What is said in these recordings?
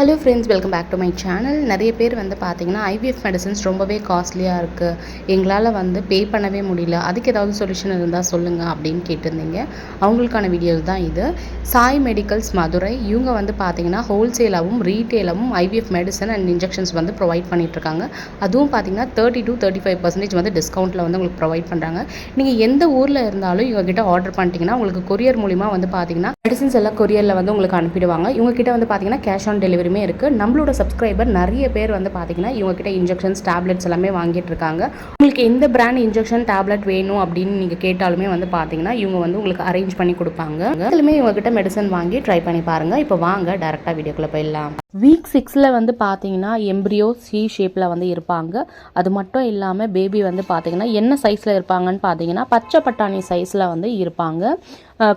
Hello friends welcome back to my channel நிறைய பேர் வந்து பார்த்தீங்கன்னா ஐவிஎஃப் மெடிசன்ஸ் ரொம்பவே காஸ்ட்லியாக இருக்குது எங்களால் வந்து பே பண்ணவே முடியல. அதுக்கு ஏதாவது சொல்யூஷன் இருந்தால் சொல்லுங்கள் அப்படின்னு கேட்டிருந்தீங்க. அவங்களுக்கான வீடியோஸ் தான் இது. சாய் மெடிக்கல்ஸ் மதுரை. இவங்க வந்து பார்த்தீங்கன்னா ஹோல்சேலாகவும் ரீட்டெயிலாகவும் ஐவிஎஃப் மெடிசன் அண்ட் இன்ஜெக்ஷன்ஸ் வந்து ப்ரொவைட் பண்ணிகிட்ருக்காங்க அதுவும் பார்த்தீங்கன்னா thirty to thirty five percentage வந்து டிஸ்கவுண்ட்டில் வந்து உங்களுக்கு ப்ரொவைட் பண்ணுறாங்க நீங்கள் எந்த ஊரில் இருந்தாலும் இவங்ககிட்ட ஆர்டர் பண்ணிட்டீங்கன்னா உங்களுக்கு கொரியர் மூலிமா வந்து பார்த்தீங்கன்னா மெடிசன்ஸ் எல்லாம் கொரியரில் வந்து உங்களுக்கு அனுப்பிடுவாங்க. இவங்க கிட்ட வந்து பார்த்தீங்கன்னா கேஷ் ஆன் டெலிவரியுமே இருக்குது நம்மளோட சப்ஸ்கிரைபர் நிறைய பேர் வந்து பார்த்தீங்கன்னா இவங்க கிட்ட இன்ஜெக்ஷன்ஸ் டேப்லெட்ஸ் எல்லாமே வாங்கிட்டு இருக்காங்க. உங்களுக்கு எந்த பிராண்ட் இன்ஜெக்ஷன் டேப்லெட் வேணும் அப்படின்னு நீங்கள் கேட்டாலுமே வந்து பார்த்தீங்கன்னா இவங்க வந்து உங்களுக்கு அரேஞ்ச் பண்ணி கொடுப்பாங்க. அதுலேயுமே இவங்க கிட்ட மெடிசன் வாங்கி ட்ரை பண்ணி பாருங்கள் இப்போ வாங்க டேரெக்டாக வீடியோக்குள்ளே போயிடலாம். வீக் சிக்ஸில் வந்து பார்த்தீங்கன்னா எம்ப்ரியோ சி ஷேப்பில் வந்து இருப்பாங்க. அது மட்டும் இல்லாமல் பேபி வந்து பார்த்தீங்கன்னா என்ன சைஸில் இருப்பாங்கன்னு பார்த்தீங்கன்னா பச்சை பட்டாணி சைஸில் வந்து இருப்பாங்க.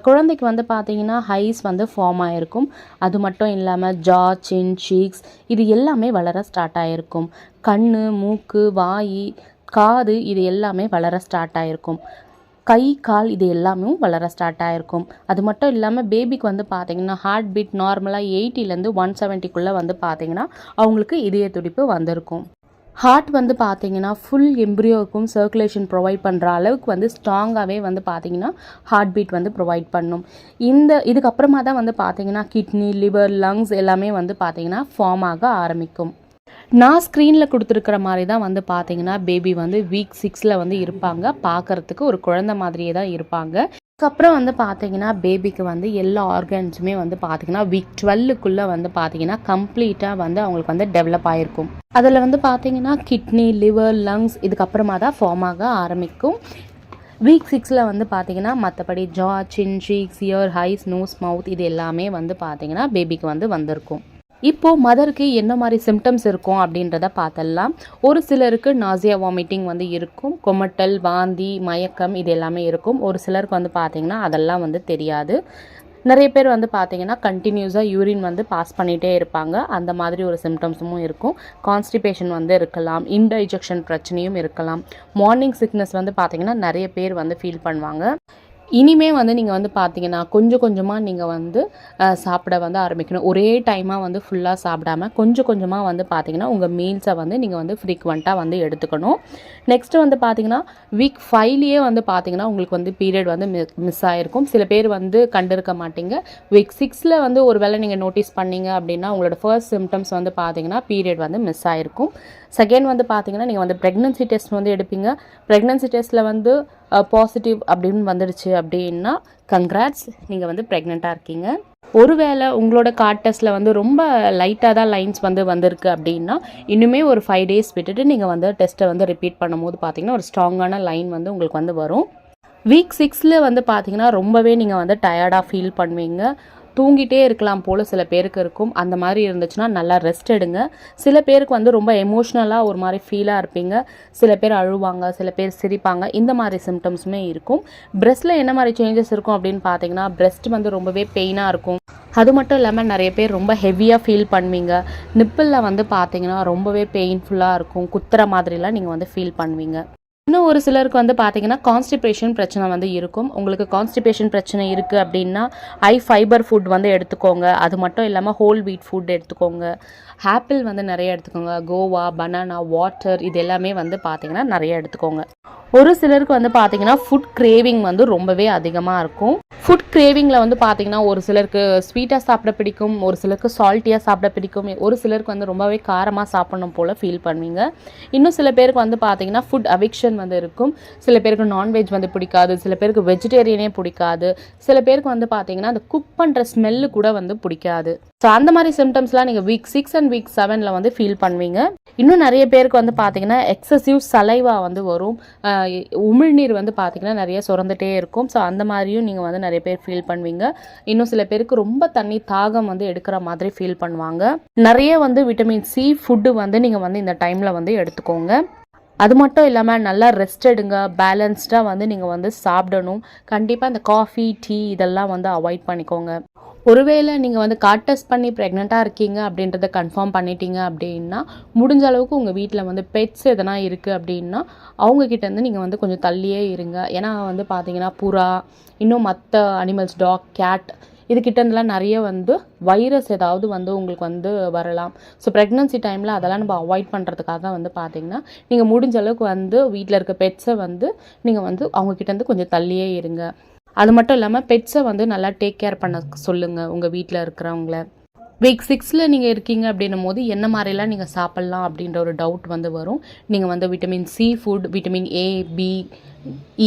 குழந்தைக்கு வந்து பார்த்தீங்கன்னா ஹைஸ் வந்து ஃபார்ம் ஆகிருக்கும் அது மட்டும் இல்லாமல் ஜா சின் சீக்ஸ் இது எல்லாமே வளர ஸ்டார்ட் ஆகிருக்கும் கண் மூக்கு வாய் காது இது எல்லாமே வளர ஸ்டார்ட் ஆகிருக்கும் கை கால் இது எல்லாமே வளர ஸ்டார்ட் ஆகிருக்கும் அது மட்டும் இல்லாமல் பேபிக்கு வந்து பார்த்திங்கன்னா ஹார்ட் பீட் நார்மலாக எயிட்டிலேருந்து ஒன் செவன்ட்டிக்குள்ளே வந்து பார்த்திங்கன்னா அவங்களுக்கு இதய துடிப்பு வந்திருக்கும். ஹார்ட் வந்து பார்த்தீங்கன்னா ஃபுல் எம்ப்ரியோவுக்கும் சர்க்குலேஷன் ப்ரொவைட் பண்ணுற அளவுக்கு வந்து ஸ்ட்ராங்காகவே வந்து பார்த்தீங்கன்னா ஹார்ட் பீட் வந்து ப்ரொவைட் பண்ணும். இந்த இதுக்கப்புறமா தான் வந்து பார்த்தீங்கன்னா கிட்னி லிவர் லங்ஸ் எல்லாமே வந்து பார்த்தீங்கன்னா ஃபார்ம் ஆக ஆரம்பிக்கும். நான் ஸ்க்ரீனில் கொடுத்துருக்கிற மாதிரி தான் வந்து பார்த்தீங்கன்னா பேபி வந்து வீக் சிக்ஸில் வந்து இருப்பாங்க. பார்க்கறதுக்கு ஒரு குழந்தை மாதிரியே தான் இருப்பாங்க. அதுக்கப்புறம் வந்து பார்த்தீங்கன்னா பேபிக்கு வந்து எல்லா ஆர்கன்ஸுமே வந்து பார்த்தீங்கன்னா வீக் டுவெல்லுக்குள்ளே வந்து பார்த்தீங்கன்னா கம்ப்ளீட்டாக வந்து அவங்களுக்கு வந்து டெவலப் ஆகிருக்கும் அதில் வந்து பார்த்தீங்கன்னா கிட்னி லிவர் லங்ஸ் இதுக்கப்புறமா தான் ஃபார்ம் ஆக ஆரம்பிக்கும். வீக் சிக்ஸில் வந்து பார்த்தீங்கன்னா மற்றபடி jaw chin cheeks ear eyes nose mouth இது எல்லாமே வந்து பார்த்தீங்கன்னா பேபிக்கு வந்து வந்திருக்கும். இப்போது மதருக்கு என்ன மாதிரி சிம்டம்ஸ் இருக்கும் அப்படின்றத பார்த்தலாம் ஒரு சிலருக்கு நாசியா வாமிட்டிங் வந்து இருக்கும். கொமட்டல் வாந்தி மயக்கம் இது எல்லாமே இருக்கும். ஒரு சிலருக்கு வந்து பார்த்திங்கன்னா அதெல்லாம் வந்து தெரியாது. நிறைய பேர் வந்து பார்த்திங்கன்னா கண்டினியூஸாக யூரின் வந்து பாஸ் பண்ணிகிட்டே இருப்பாங்க. அந்த மாதிரி ஒரு சிம்டம்ஸும் இருக்கும். கான்ஸ்டிபேஷன் வந்து இருக்கலாம். இன்டைஜெக்ஷன் பிரச்சனையும் இருக்கலாம். மார்னிங் சிக்னஸ் வந்து பார்த்திங்கன்னா நிறைய பேர் வந்து ஃபீல் பண்ணுவாங்க. இனிமே வந்து நீங்கள் வந்து பார்த்தீங்கன்னா கொஞ்சம் கொஞ்சமாக நீங்கள் வந்து சாப்பிட வந்து ஆரம்பிக்கணும். ஒரே டைமாக வந்து ஃபுல்லாக சாப்பிடாம கொஞ்சம் கொஞ்சமாக வந்து பார்த்தீங்கன்னா உங்கள் மீல்ஸை வந்து நீங்கள் வந்து ஃப்ரீக்வெண்ட்டாக வந்து எடுத்துக்கணும். நெக்ஸ்ட்டு வந்து பார்த்தீங்கன்னா வீக் ஃபைவ்லேயே வந்து பார்த்தீங்கன்னா உங்களுக்கு வந்து பீரியட் வந்து மிஸ் ஆகிருக்கும் சில பேர் வந்து கண்டிருக்க மாட்டீங்க. வீக் சிக்ஸில் வந்து ஒரு வேளை நீங்கள் நோட்டீஸ் பண்ணீங்க அப்படின்னா உங்களோட ஃபர்ஸ்ட் சிம்டம்ஸ் வந்து பார்த்தீங்கன்னா பீரியட் வந்து மிஸ் ஆகிருக்கும் செகண்ட் வந்து பார்த்தீங்கன்னா நீங்கள் வந்து ப்ரெக்னன்சி டெஸ்ட் வந்து எடுப்பீங்க. ப்ரெக்னன்சி டெஸ்ட்டில் வந்து பாசிட்டிவ் அப்படின்னு வந்துடுச்சு அப்படின்னா கங்க்ராட்ஸ் நீங்கள் வந்து ப்ரெக்னெண்ட்டாக இருக்கீங்க. ஒருவேளை உங்களோட கார்ட் டெஸ்ட்டில் வந்து ரொம்ப லைட்டாக தான் லைன்ஸ் வந்து வந்திருக்கு அப்படின்னா இன்னுமே ஒரு ஃபைவ் டேஸ் விட்டுட்டு நீங்கள் வந்து டெஸ்ட்டை வந்து ரிப்பீட் பண்ணும்போது பார்த்தீங்கன்னா ஒரு ஸ்ட்ராங்கான லைன் வந்து உங்களுக்கு வந்து வரும். வீக் சிக்ஸில் வந்து பார்த்தீங்கன்னா ரொம்பவே நீங்கள் வந்து டயர்டாக ஃபீல் பண்ணுவீங்க. தூங்கிட்டே இருக்கலாம் போல் சில பேருக்கு இருக்கும். அந்த மாதிரி இருந்துச்சுன்னா நல்லா ரெஸ்ட் எடுங்க. சில பேருக்கு வந்து ரொம்ப எமோஷ்னலாக ஒரு மாதிரி ஃபீலாக இருப்பீங்க. சில பேர் அழுவாங்க சில பேர் சிரிப்பாங்க. இந்த மாதிரி சிம்டம்ஸுமே இருக்கும். பிரெஸ்ட்டில் என்ன மாதிரி சேஞ்சஸ் இருக்கும் அப்படின்னு பார்த்தீங்கன்னா பிரெஸ்ட் வந்து ரொம்பவே பெயினாக இருக்கும். அது மட்டும் இல்லாமல் நிறைய பேர் ரொம்ப ஹெவியாக ஃபீல் பண்ணுவீங்க. நிப்பிளில் வந்து பார்த்தீங்கன்னா ரொம்பவே பெயின்ஃபுல்லாக இருக்கும். குத்துற மாதிரிலாம் நீங்கள் வந்து ஃபீல் பண்ணுவீங்க. இன்னும் ஒரு சிலருக்கு வந்து பார்த்தீங்கன்னா கான்ஸ்டிபேஷன் பிரச்சனை வந்து இருக்கும். உங்களுக்கு கான்ஸ்டிபேஷன் பிரச்சனை இருக்குது அப்படின்னா ஹை ஃபைபர் ஃபுட் வந்து எடுத்துக்கோங்க. அது மட்டும் இல்லாமல் ஹோல் வீட் ஃபுட் எடுத்துக்கோங்க. ஆப்பிள் வந்து நிறைய எடுத்துக்கோங்க. கோவா பனானா வாட்டர் இது எல்லாமே வந்து பார்த்தீங்கன்னா நிறைய எடுத்துக்கோங்க. ஒரு சிலருக்கு வந்து பார்த்தீங்கன்னா ஃபுட் கிரேவிங் வந்து ரொம்பவே அதிகமாக இருக்கும். ஃபுட் கிரேவிங்கில் வந்து பார்த்தீங்கன்னா ஒரு சிலருக்கு ஸ்வீட்டாக சாப்பிட பிடிக்கும் ஒரு சிலருக்கு சால்ட்டியாக சாப்பிட பிடிக்கும் ஒரு சிலருக்கு வந்து ரொம்பவே காரமாக சாப்பிடணும் போல் ஃபீல் பண்ணுவீங்க. இன்னும் சில பேருக்கு வந்து பார்த்தீங்கன்னா ஃபுட் அவிக்ஷன் வந்து இருக்கும். சில பேருக்கு நான்வெஜ் வந்து பிடிக்காது சில பேருக்கு வெஜிடேரியனே பிடிக்காது சில பேருக்கு வந்து பார்த்தீங்கன்னா அந்த குக் பண்ணுற ஸ்மெல்லு கூட வந்து பிடிக்காது. ஸோ அந்த மாதிரி சிம்டம்ஸ்லாம் நீங்கள் வீக் சிக்ஸ் அண்ட் வீக் செவனில் வந்து ஃபீல் பண்ணுவீங்க. இன்னும் நிறைய பேருக்கு வந்து பார்த்தீங்கன்னா எக்ஸசிவ் சலைவா வந்து வரும். உமிழ்நீர் வந்து பார்த்தீங்கன்னா நிறைய சுரந்துட்டே இருக்கும். ஸோ அந்த மாதிரியும் நீங்கள் வந்து நிறைய பேர் ஃபீல் பண்ணுவீங்க. இன்னும் சில பேருக்கு ரொம்ப தண்ணி தாகம் வந்து எடுக்கிற மாதிரி ஃபீல் பண்ணுவாங்க. நிறைய வந்து விட்டமின் சி ஃபுட்டு வந்து நீங்கள் வந்து இந்த டைமில் வந்து எடுத்துக்கோங்க. அது மட்டும் இல்லாமல் நல்லா ரெஸ்ட் எடுங்க. பேலன்ஸ்டாக வந்து நீங்கள் வந்து சாப்பிடணும். கண்டிப்பாக இந்த காஃபி டீ இதெல்லாம் வந்து அவாய்ட் பண்ணிக்கோங்க. ஒருவேளை நீங்கள் வந்து கார்ட் டெஸ்ட் பண்ணி ப்ரெக்னெண்ட்டாக இருக்கீங்க அப்படின்றத கன்ஃபார்ம் பண்ணிட்டீங்க அப்படின்னா முடிஞ்ச அளவுக்கு உங்கள் வீட்டில் வந்து பெட்ஸ் எதனா இருக்குது அப்படின்னா அவங்கக்கிட்டேருந்து நீங்கள் வந்து கொஞ்சம் தள்ளியே இருங்க. ஏன்னா வந்து பார்த்தீங்கன்னா புறா இன்னும் மற்ற அனிமல்ஸ் டாக் கேட் இதுக்கிட்ட நிறைய வந்து வைரஸ் ஏதாவது வந்து உங்களுக்கு வந்து வரலாம். ஸோ ப்ரெக்னன்சி டைமில் அதெல்லாம் நம்ம அவாய்ட் பண்ணுறதுக்காக வந்து பார்த்தீங்கன்னா நீங்கள் முடிஞ்ச அளவுக்கு வந்து வீட்டில் இருக்க பெட்ஸை வந்து நீங்கள் வந்து அவங்கக்கிட்டேருந்து கொஞ்சம் தள்ளியே இருங்க. அது மட்டும் இல்லாமல் பெட்ஸை வந்து நல்லா டேக் கேர் பண்ண சொல்லுங்கள் உங்கள் வீட்டில் இருக்கிறவங்கள. வீக் சிக்ஸில் நீங்கள் இருக்கீங்க அப்படின்னும் போது என்ன மாதிரிலாம் நீங்கள் சாப்பிட்லாம் அப்படின்ற ஒரு டவுட் வந்து வரும். நீங்கள் வந்து vitamin C food vitamin A B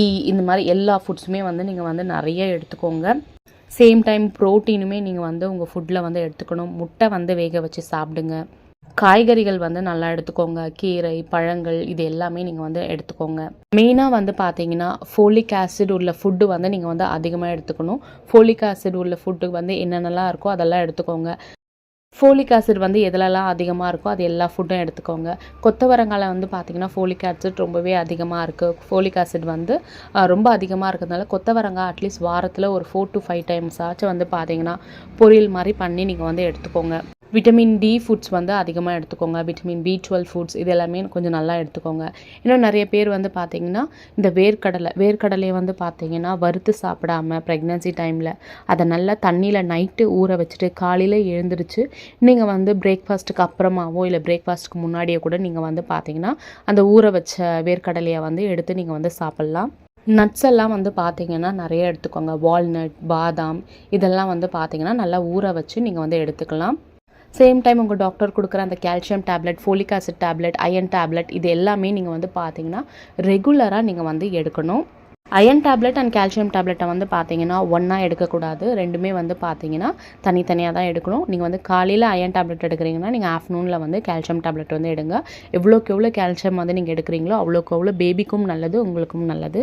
E இந்த மாதிரி எல்லா ஃபுட்ஸுமே வந்து நீங்கள் வந்து நிறைய எடுத்துக்கோங்க. சேம் டைம் ப்ரோட்டீனுமே நீங்கள் வந்து உங்கள் ஃபுட்டில் வந்து எடுத்துக்கணும். முட்டை வந்து வேக வச்சு சாப்பிடுங்க. காய்கறிகள் வந்து நல்லா எடுத்துக்கோங்க. கீரை பழங்கள் இது எல்லாமே நீங்கள் வந்து எடுத்துக்கோங்க. மெயினாக வந்து பார்த்தீங்கன்னா ஃபோலிக் ஆசிட் உள்ள ஃபுட்டு வந்து நீங்கள் வந்து அதிகமாக எடுத்துக்கணும். ஃபோலிக் ஆசிட் உள்ள ஃபுட்டு வந்து என்னென்னலாம் இருக்கோ அதெல்லாம் எடுத்துக்கோங்க. ஃபோலிக் ஆசிட் வந்து எதுலலாம் அதிகமாக இருக்கோ அது எல்லா ஃபுட்டும் எடுத்துக்கோங்க. கொத்தவரங்கால வந்து பார்த்திங்கன்னா ஃபோலிக் ஆசிட் ரொம்பவே அதிகமாக இருக்குது ஃபோலிக் ஆசிட் வந்து ரொம்ப அதிகமாக இருக்கிறதுனால கொத்தவரங்காய் அட்லீஸ்ட் வாரத்தில் ஒரு ஃபோர் டு ஃபைவ் டைம்ஸ் ஆச்சும் வந்து பார்த்தீங்கன்னா பொரியல் மாதிரி பண்ணி நீங்கள் வந்து எடுத்துக்கோங்க. விட்டமின் டி ஃபுட்ஸ் வந்து அதிகமாக எடுத்துக்கோங்க. விட்டமின் பி டுவெல் ஃபுட்ஸ் இது எல்லாமே கொஞ்சம் நல்லா எடுத்துக்கோங்க. இன்னும் நிறைய பேர் வந்து பார்த்தீங்கன்னா இந்த வேர்க்கடலை வேர்க்கடலையை வந்து பார்த்தீங்கன்னா வறுத்து சாப்பிடாம ப்ரெக்னன்சி டைமில் அதை நல்லா தண்ணியில் நைட்டு ஊற வச்சுட்டு காலையில் எழுந்திரிச்சு நீங்கள் வந்து பிரேக்ஃபாஸ்ட்டுக்கு அப்புறமாவோ இல்லை பிரேக்ஃபாஸ்ட்டுக்கு முன்னாடியே கூட நீங்கள் வந்து பார்த்தீங்கன்னா அந்த ஊற வச்ச வேர்க்கடலையை வந்து எடுத்து நீங்கள் வந்து சாப்பிட்லாம். நட்ஸ் எல்லாம் வந்து பார்த்தீங்கன்னா நிறைய எடுத்துக்கோங்க. வால்நட் பாதாம் இதெல்லாம் வந்து பார்த்தீங்கன்னா நல்லா ஊற வச்சு நீங்கள் வந்து எடுத்துக்கலாம். சேம் டைம் உங்கள் டாக்டர் கொடுக்குற அந்த calcium tablet folic acid tablet iron tablet இது எல்லாமே நீங்கள் வந்து பார்த்தீங்கன்னா ரெகுலராக நீங்கள் வந்து எடுக்கணும். அயன் டேப்லெட் அண்ட் கால்சியம் டேப்லெட்டை வந்து பார்த்தீங்கன்னா ஒன்றா எடுக்கக்கூடாது. ரெண்டுமே வந்து பார்த்தீங்கன்னா தனித்தனியாக தான் எடுக்கணும். நீங்கள் வந்து காலையில் அயன் டேப்லெட் எடுக்கிறீங்கன்னா நீங்கள் ஆஃப்டர்நூனில் வந்து கால்சியம் டேப்லெட் வந்து எடுங்க. எவ்வளோக்கு எவ்வளோ கால்சியம் வந்து நீங்கள் எடுக்கிறீங்களோ அவ்வளோக்கு அவ்வளோ பேபிக்கும் நல்லது உங்களுக்கும் நல்லது.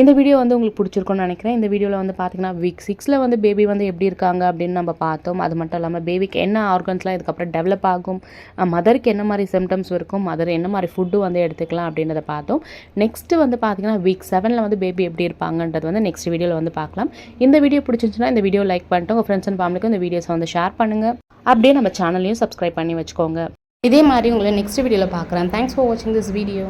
இந்த வீடியோ வந்து உங்களுக்கு பிடிச்சிருக்கும்னு நினைக்கிறேன். இந்த வீடியோவில் வந்து பார்த்தீங்கன்னா வீக் சிக்ஸில் வந்து பேபி வந்து எப்படி இருக்காங்க அப்படின்னு நம்ம பார்த்தோம். அது மட்டும் இல்லாமல் பேபிக்கு என்ன ஆர்கன்ஸ்லாம் இதுக்கப்புறம் டெவலப் ஆகும் மதருக்கு என்ன மாதிரி சிம்டம்ஸ் இருக்கும் மதர் என்ன மாதிரி ஃபுட்டு வந்து எடுத்துக்கலாம் அப்படின்றத பார்த்தோம். நெக்ஸ்ட்டு வந்து பார்த்தீங்கன்னா வீக் செவனில் வந்து பேபி எப்படி இருப்பாங்கன்றது வந்து நெக்ஸ்ட் வீடியோவில் வந்து பார்க்கலாம். இந்த வீடியோ பிடிச்சிருந்துச்சுன்னா இந்த வீடியோ லைக் பண்ணிட்டு உங்கள் ஃப்ரெண்ட்ஸ் அண்ட் ஃபேமிலிக்கும் இந்த வீடியோஸை வந்து ஷேர் பண்ணுங்கள் அப்படியே நம்ம சேனலையும் சப்ஸ்கிரைப் பண்ணி வச்சுக்கோங்க. இதே மாதிரி உங்களை நெக்ஸ்ட் வீடியோவில் பார்க்குறேன். தேங்க்ஸ் ஃபார் வாட்சிங் திஸ் வீடியோ